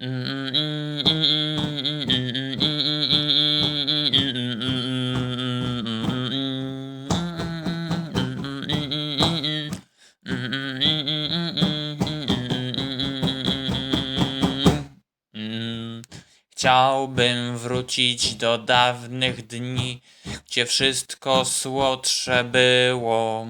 Mm, mm, mm. Chciałbym wrócić do dawnych dni, gdzie wszystko słodsze było.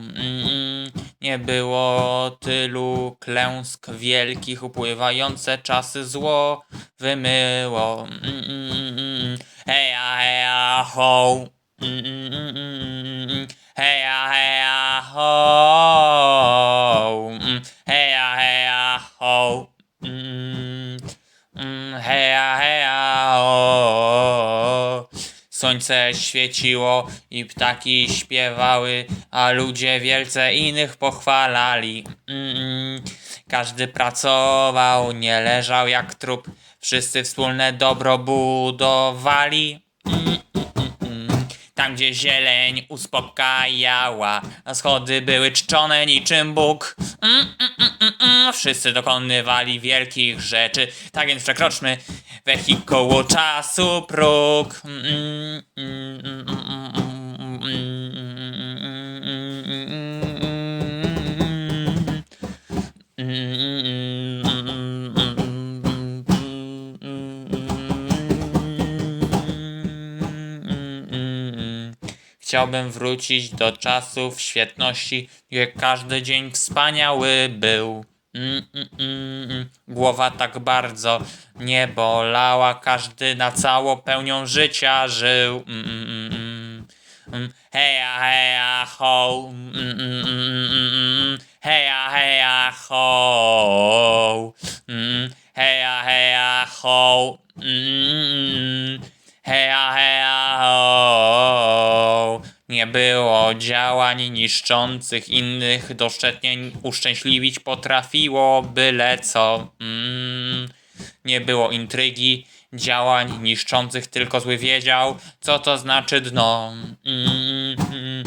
Nie było tylu klęsk wielkich, upływające czasy zło wymyło. Mm, Heja, heja, ho. Mm, Heja, heja, ho. Mm, Heja, heja, ho. Mm, Mm, Heja, heja, o. Słońce świeciło i ptaki śpiewały, a ludzie wielce innych pochwalali. Mm, Każdy pracował, nie leżał jak trup, wszyscy wspólne dobro budowali. Mm, Tam, gdzie zieleń uspokajała, a schody były czczone niczym Bóg. Mm, mm, mm, mm, mm. Wszyscy dokonywali wielkich rzeczy, tak więc przekroczmy wehikoło czasu próg. Mm, mm, mm, mm, mm, mm, Chciałbym wrócić do czasów świetności, gdzie każdy dzień wspaniały był. Mm, mm, mm, mm. Głowa tak bardzo nie bolała, każdy na cało pełnią życia żył. Mm, mm, mm, mm. Mm, Heja, heja, ho. Mm, mm, mm, mm, mm. Heja, heja, ho. Mm, Heja, heja, ho. Mm, Heja, heja, ho. Nie działań niszczących innych, doszczętnie uszczęśliwić potrafiło byle co. Mm, nie było intrygi, działań niszczących, tylko zły wiedział, co to znaczy dno. Mm, mm.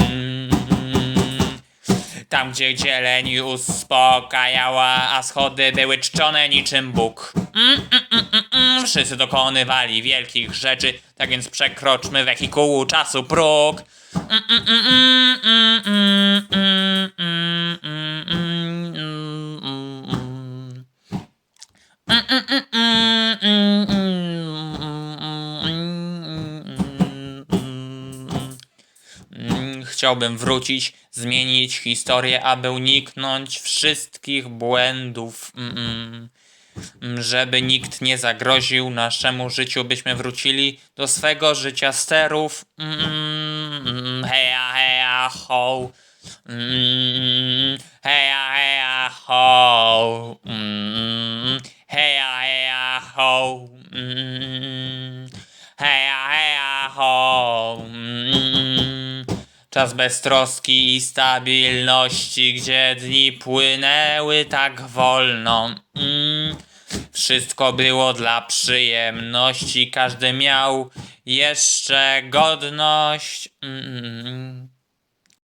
Tam, gdzie zieleń uspokajała, a schody były czczone niczym Bóg. Mm wszyscy dokonywali wielkich rzeczy, tak więc przekroczmy wehikułu czasu próg. Chciałbym wrócić, zmienić historię, aby uniknąć wszystkich błędów. Mm, mm. Mm, Żeby nikt nie zagroził naszemu życiu, byśmy wrócili do swego życia sterów. Mm, Heja, heja, ho. Mm, Heja, heja, ho. Mm, Heja, heja, ho. Mm, Heja, heja, ho. Mm, Czas beztroski i stabilności, gdzie dni płynęły tak wolno. Mm, wszystko było dla przyjemności, każdy miał jeszcze godność. Mm,